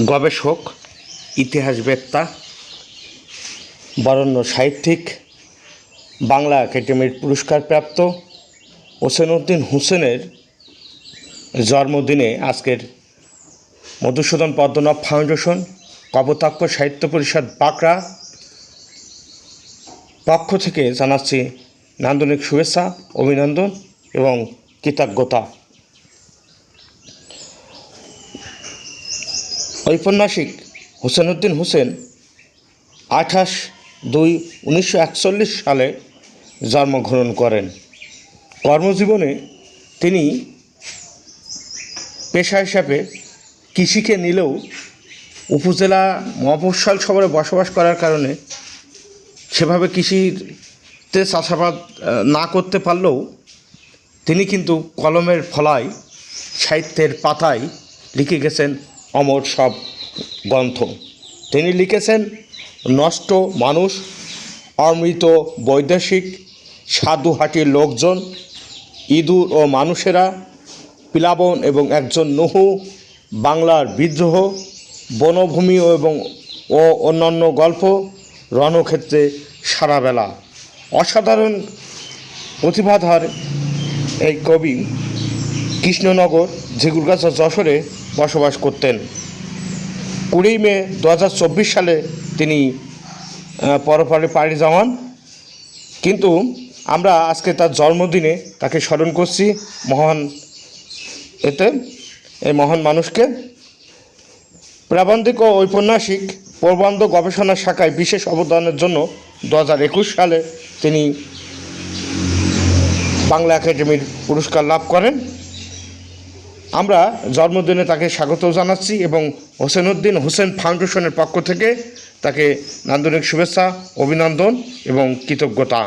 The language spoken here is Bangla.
গবেষক, ইতিহাসবেত্তা, বরণ্য সাহিত্যিক, বাংলা একাডেমির পুরস্কারপ্রাপ্ত হোসেনউদ্দিন হোসেনের জন্মদিনে আজকের মধুসূদন পদ্মনাভ ফাউন্ডেশন, কপোতাক্ষ সাহিত্য পরিষদ বাঁকড়া পক্ষ থেকে জানাচ্ছি নান্দনিক শুভেচ্ছা, অভিনন্দন এবং কৃতজ্ঞতা। ঔপন্যাসিক হোসেনউদ্দিন হোসেন আঠাশ দুই উনিশশো সালে জন্মগ্রহণ করেন। কর্মজীবনে তিনি পেশা হিসাবে কৃষিকে নিলেও উপজেলা মফস্বল শহরে বসবাস করার কারণে সেভাবে কৃষিতে চাষাবাদ না করতে পারলেও তিনি কিন্তু কলমের ফলায় সাহিত্যের পাতায় লিখে গেছেন অমর সব গ্রন্থ। তিনি লিখেছেন, নষ্ট মানুষ, অমৃত বৈদেশিক সাধুহাটির লোকজন, ইঁদুর ও মানুষেরা, প্লাবন এবং একজন নহু, বাংলার বিদ্রোহ, বনভূমি এবং ও অন্যান্য গল্প, রণক্ষেত্রে সারাবেলা। অসাধারণ প্রতিভাধার এই কবি কৃষ্ণনগর ঝিগুরগাছা যশোরে বসবাস করতেন। কুড়ি মে দু হাজার চব্বিশ সালে তিনি পরপরে পাড়ি জমান। কিন্তু আমরা আজকে তার জন্মদিনে তাকে স্মরণ করছি মহান এতে, এই মহান মানুষকে। প্রাবন্ধিক ও ঔপন্যাসিক প্রবন্ধ গবেষণা শাখায় বিশেষ অবদানের জন্য দু হাজার একুশ সালে তিনি বাংলা একাডেমির পুরস্কার লাভ করেন। আমরা জন্মদিনে তাকে স্বাগত জানাচ্ছি এবং হোসেনউদ্দিন হোসেন ফাউন্ডেশনের পক্ষ থেকে তাকে নান্দনিক শুভেচ্ছা, অভিনন্দন এবং কৃতজ্ঞতা।